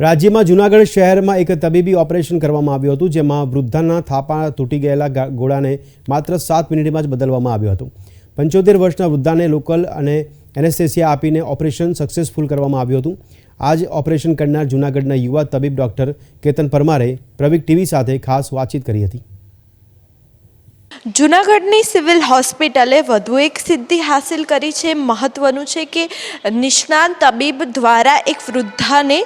રાજ્યમાં જૂનાગઢ શહેરમાં એક તબીબી ઓપરેશન કરવામાં આવ્યું હતું, જેમાં વૃદ્ધાના થાપા તૂટી ગયેલા ગોળાને માત્ર સાત મિનિટમાં જ બદલવામાં આવ્યું હતું. પંચોતેર વર્ષના વૃદ્ધાને લોકલ અને એનેસ્થેસિયા આપીને ઓપરેશન સક્સેસફુલ કરવામાં આવ્યું હતું. આ જ ઓપરેશન કરનાર જૂનાગઢના યુવા તબીબ ડૉક્ટર કેતન પરમારે પ્રવીક ટીવી સાથે ખાસ વાતચીત કરી હતી. જૂનાગઢની સિવિલ હોસ્પિટલે વધુ એક સિદ્ધિ હાંસિલ કરી છે. મહત્વનું છે કે નિષ્ણાત તબીબ દ્વારા એક વૃદ્ધાને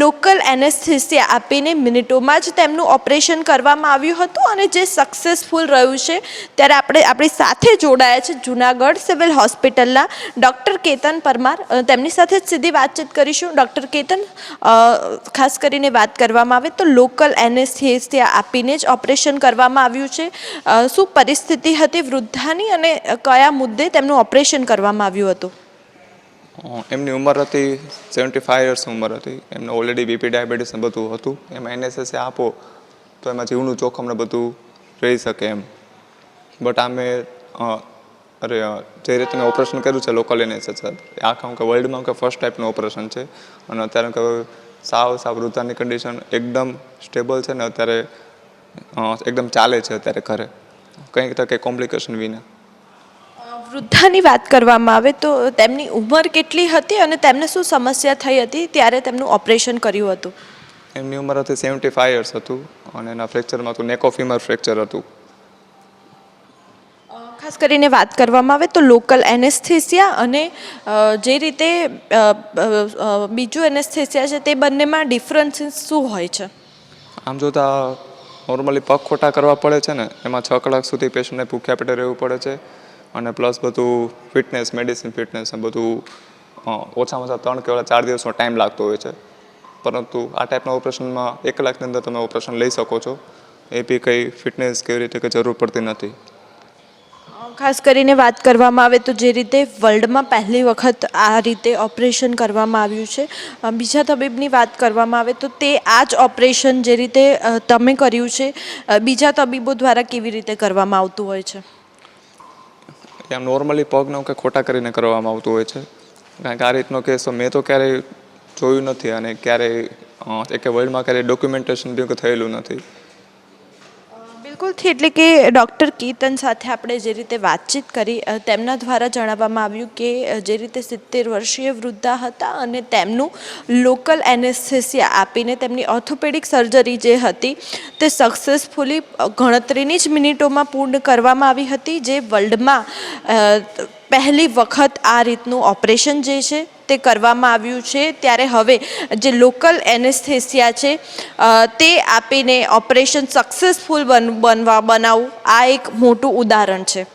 લોકલ એનેસ્થિસિયા આપીને મિનિટોમાં જ તેમનું ઓપરેશન કરવામાં આવ્યું હતું અને જે સક્સેસફુલ રહ્યું છે ત્યારે આપણે આપણી સાથે જોડાયા છે જૂનાગઢ સિવિલ હોસ્પિટલના ડૉક્ટર કેતન પરમાર. તેમની સાથે જ સીધી વાતચીત કરીશું. ડૉક્ટર કેતન ખાસ કરીને વાત કરવામાં આવે તો લોકલ એનેસ્થિસિયા આપીને જ ઓપરેશન કરવામાં આવ્યું છે. શું પરિસ્થિતિ હતી વૃદ્ધાની અને કયા મુદ્દે તેમનું ઓપરેશન કરવામાં આવ્યું હતું? એમની ઉંમર હતી સેવન્ટી ફાઇવ યર્સ ઉંમર હતી. એમને ઓલરેડી બીપી ડાયાબિટીસ બધું હતું. એમાં એનએસએસ આપો, તો એમાં જીવનું જોખમ ને બધું રહી શકે એમ. બટ અમે અરે જે રીતે મેં ઓપરેશન કર્યું છે લોકલ એનએસએસ આખા કે વર્લ્ડમાં કે ફર્સ્ટ ટાઈપનું ઓપરેશન છે. અને અત્યારે કે સાવ સાવ વૃદ્ધાની કન્ડિશન એકદમ સ્ટેબલ છે ને અત્યારે એકદમ ચાલે છે અત્યારે ઘરે. કંઈક તકે કોમ્પ્લિકેશન વિના. વૃદ્ધાની વાત કરવામાં આવે તો તેમની ઉંમર કેટલી હતી અને તેમને શું સમસ્યા થઈ હતી ત્યારે તેમનું ઓપરેશન કર્યું હતું? એમની ઉંમર હતી સેવન્ટી ફાઈવ યર્સ હતું અને એના ફ્રેક્ચરમાં હતું નેક ઓફ ફ્રેક્ચર હતું ખાસ કરીને વાત કરવામાં આવે તો લોકલ એનેસ્થેસિયા અને જે રીતે બીજું એનેસ્થેસિયા છે તે બંનેમાં ડિફરન્સીસ શું હોય છે? આમ જોતાં નોર્મલી પગ ખોટા કરવા પડે છે ને, એમાં છ કલાક સુધી પેશન્ટને ભૂખ્યા પેટે રહેવું પડે છે અને પ્લસ બધું ફિટનેસ મેડિસિન ફિટનેસ બધું ઓછામાં ઓછા ત્રણ કે ચાર દિવસનો ટાઈમ લાગતો હોય છે. પરંતુ આ ટાઈપના ઓપરેશનમાં એક કલાકની અંદર તમે ઓપરેશન લઈ શકો છો. એ બી કંઈ ફિટનેસ કેવી રીતે કંઈ જરૂર પડતી નથી. ખાસ કરીને વાત કરવામાં આવે તો જે રીતે વર્લ્ડમાં પહેલી વખત આ રીતે ઓપરેશન કરવામાં આવ્યું છે. બીજા તબીબની વાત કરવામાં આવે તો તે આ જ ઓપરેશન જે રીતે તમે કર્યું છે બીજા તબીબો દ્વારા કેવી રીતે કરવામાં આવતું હોય છે? ત્યાં નોર્મલી પગનો કે ખોટા કરીને કરવામાં આવતું હોય છે. કારણ કે આ રીતનો કેસ મેં તો ક્યારેય જોયું નથી અને ક્યારેય એક વર્લ્ડમાં ક્યારેય ડોક્યુમેન્ટેશન બી થયેલું નથી. બિલકુલથી એટલે કે ડૉક્ટર કીર્તન સાથે આપણે જે રીતે વાતચીત કરી તેમના દ્વારા જણાવવામાં આવ્યું કે જે રીતે સિત્તેર વર્ષીય વૃદ્ધા હતા અને તેમનું લોકલ એનેસ્થેસિયા આપીને તેમની ઓર્થોપેડિક સર્જરી જે હતી તે સક્સેસફુલી ગણતરીની જ મિનિટોમાં પૂર્ણ કરવામાં આવી હતી, જે વર્લ્ડમાં પહેલી વખત આ રીતનું ઓપરેશન જે છે તે કરવામાં આવ્યું છે. ત્યારે હવે જે લોકલ એનેસ્થેસિયા છે તે આપીને ઓપરેશન સક્સેસફુલ બન, બનવા, બનાવવું આ એક મોટું ઉદાહરણ છે.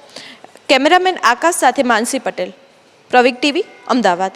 કેમેરામેન આકાશ સાથે માનસી પટેલ, પ્રવિક ટીવી, અમદાવાદ.